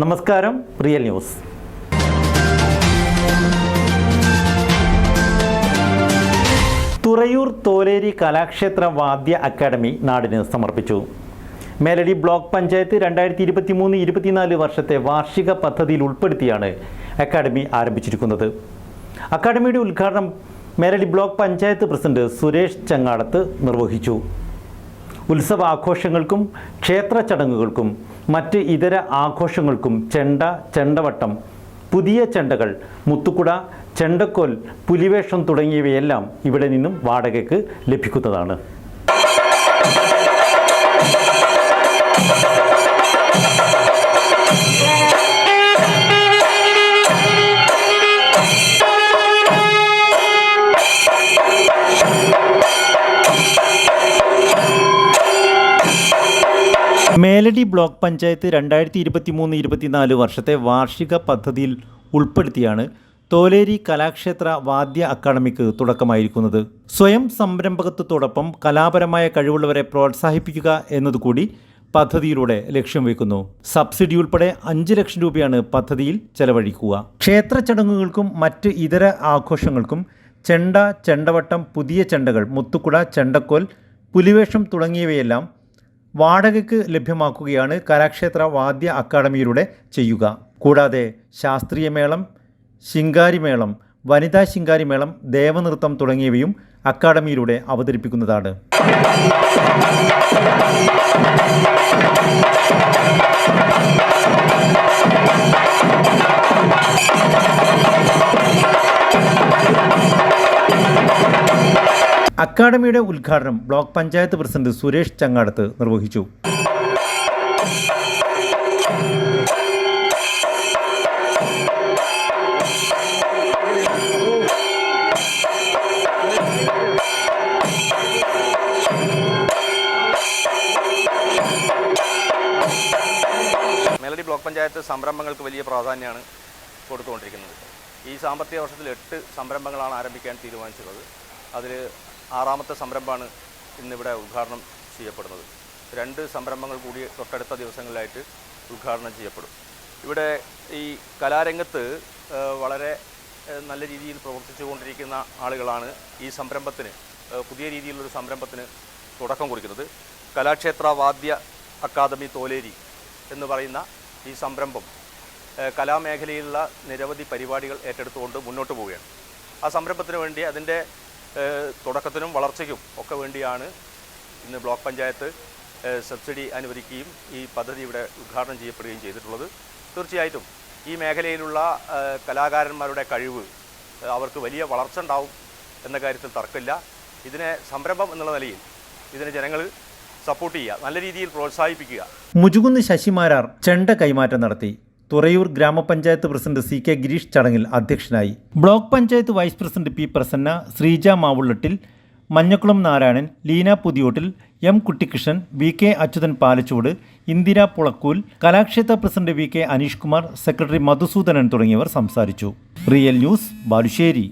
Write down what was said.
നമസ്കാരം real news. Thurayur Tholeri Kalakshetra വാദ്യ academy നാടിന് സമർപ്പിച്ചു. മേലടി ബ്ലോക്ക് പഞ്ചായത്ത് രണ്ടായിരത്തി ഇരുപത്തി മൂന്ന് ഇരുപത്തിനാല് വർഷത്തെ വാർഷിക പദ്ധതിയിൽ ഉൾപ്പെടുത്തിയാണ് അക്കാദമി ആരംഭിച്ചിരിക്കുന്നത്. അക്കാദമിയുടെ ഉദ്ഘാടനം മേലടി ബ്ലോക്ക് പഞ്ചായത്ത് പ്രസിഡന്റ് സുരേഷ് ചങ്ങാടത്ത് നിർവഹിച്ചു. ഉത്സവ ആഘോഷങ്ങൾക്കും ക്ഷേത്ര ചടങ്ങുകൾക്കും മറ്റ് ഇതര ആഘോഷങ്ങൾക്കും ചെണ്ട ചെണ്ടവട്ടം പുതിയ ചെണ്ടകൾ മുത്തുക്കുട ചെണ്ടക്കോൽ പുലിവേഷം തുടങ്ങിയവയെല്ലാം ഇവിടെ നിന്നും വാടകയ്ക്ക് ലഭിക്കുന്നതാണ്. മേലടി ബ്ലോക്ക് പഞ്ചായത്ത് രണ്ടായിരത്തി ഇരുപത്തി മൂന്ന് ഇരുപത്തിനാല് വർഷത്തെ വാർഷിക പദ്ധതിയിൽ ഉൾപ്പെടുത്തിയാണ് തോലേരി കലാക്ഷേത്ര വാദ്യ അക്കാദമിക്ക് തുടക്കമായിരിക്കുന്നത്. സ്വയം സംരംഭകത്വത്തോടൊപ്പം കലാപരമായ കഴിവുള്ളവരെ പ്രോത്സാഹിപ്പിക്കുക എന്നതുകൂടി പദ്ധതിയിലൂടെ ലക്ഷ്യം വയ്ക്കുന്നു സബ്സിഡി ഉൾപ്പെടെ അഞ്ച് ലക്ഷം രൂപയാണ് പദ്ധതിയിൽ ചെലവഴിക്കുക. ക്ഷേത്ര ചടങ്ങുകൾക്കും മറ്റ് ഇതര ആഘോഷങ്ങൾക്കും ചെണ്ട ചെണ്ടവട്ടം പുതിയ ചെണ്ടകൾ മുത്തുക്കുട ചെണ്ടക്കോൽ പുലിവേഷം തുടങ്ങിയവയെല്ലാം വാടകയ്ക്ക് ലഭ്യമാക്കുകയാണ് കലാക്ഷേത്ര വാദ്യ അക്കാദമിയിലൂടെ ചെയ്യുക. കൂടാതെ ശാസ്ത്രീയമേളം ശിങ്കാരിമേളം വനിതാ ശിങ്കാരിമേളം ദേവനൃത്തം തുടങ്ങിയവയും അക്കാദമിയിലൂടെ അവതരിപ്പിക്കുന്നതാണ്. അക്കാദമിയുടെ ഉദ്ഘാടനം ബ്ലോക്ക് പഞ്ചായത്ത് പ്രസിഡന്റ് സുരേഷ് ചങ്ങാടത്ത് നിർവഹിച്ചു. മെലഡി ബ്ലോക്ക് പഞ്ചായത്ത് സംരംഭങ്ങൾക്ക് വലിയ പ്രാധാന്യമാണ് കൊടുത്തുകൊണ്ടിരിക്കുന്നത്. ഈ സാമ്പത്തിക വർഷത്തിൽ എട്ട് സംരംഭങ്ങളാണ് ആരംഭിക്കാൻ തീരുമാനിച്ചിട്ടുള്ളത്. അതിൽ ആറാമത്തെ സംരംഭമാണ് ഇന്നിവിടെ ഉദ്ഘാടനം ചെയ്യപ്പെടുന്നത്. രണ്ട് സംരംഭങ്ങൾ കൂടി തൊട്ടടുത്ത ദിവസങ്ങളിലായിട്ട് ഉദ്ഘാടനം ചെയ്യപ്പെടും. ഇവിടെ ഈ കലാരംഗത്ത് വളരെ നല്ല രീതിയിൽ പ്രവർത്തിച്ചു കൊണ്ടിരിക്കുന്ന ആളുകളാണ് ഈ സംരംഭത്തിന് പുതിയ രീതിയിലുള്ളൊരു സംരംഭത്തിന് തുടക്കം കുറിക്കുന്നത്. കലാക്ഷേത്ര വാദ്യ അക്കാദമി തോലേരി എന്ന് പറയുന്ന ഈ സംരംഭം കലാമേഖലയിലുള്ള നിരവധി പരിപാടികൾ ഏറ്റെടുത്തുകൊണ്ട് മുന്നോട്ട് പോവുകയാണ്. ആ സംരംഭത്തിന് വേണ്ടി അതിന്റെ തുടക്കത്തിനും വളർച്ചയ്ക്കും ഒക്കെ വേണ്ടിയാണ് ഇന്ന് ബ്ലോക്ക് പഞ്ചായത്ത് സബ്സിഡി അനുവദിക്കുകയും ഈ പദ്ധതി ഇവിടെ ഉദ്ഘാടനം ചെയ്യപ്പെടുകയും ചെയ്തിട്ടുള്ളത്. തീർച്ചയായിട്ടും ഈ മേഖലയിലുള്ള കലാകാരന്മാരുടെ കഴിവ് അവർക്ക് വലിയ വളർച്ച ഉണ്ടാവും എന്ന കാര്യത്തിൽ തർക്കമില്ല. ഇതിനെ സംരംഭം എന്നുള്ള നിലയിൽ ഇതിനെ ജനങ്ങൾ സപ്പോർട്ട് ചെയ്യുക നല്ല രീതിയിൽ പ്രോത്സാഹിപ്പിക്കുക. മുജുകുന്ന് ശശിമാരാർ ചെണ്ട കൈമാറ്റം നടത്തി. തുറയൂർ ഗ്രാമപഞ്ചായത്ത് പ്രസിഡന്റ് സി കെ ഗിരീഷ് ചടങ്ങിൽ അധ്യക്ഷനായി. Block panchayat vice president P Prasanna Sreeja Mavullattil Manjakkulam Narayanan Leena Puthiyottil M Kuttikrishnan V K Achuthan Palachoot Indira Pulakkool Kalakshetra president V K Aneesh Kumar secretary Madhusoodanan തുടങ്ങിയവർ സംസാരിച്ചു. Real news Balussery.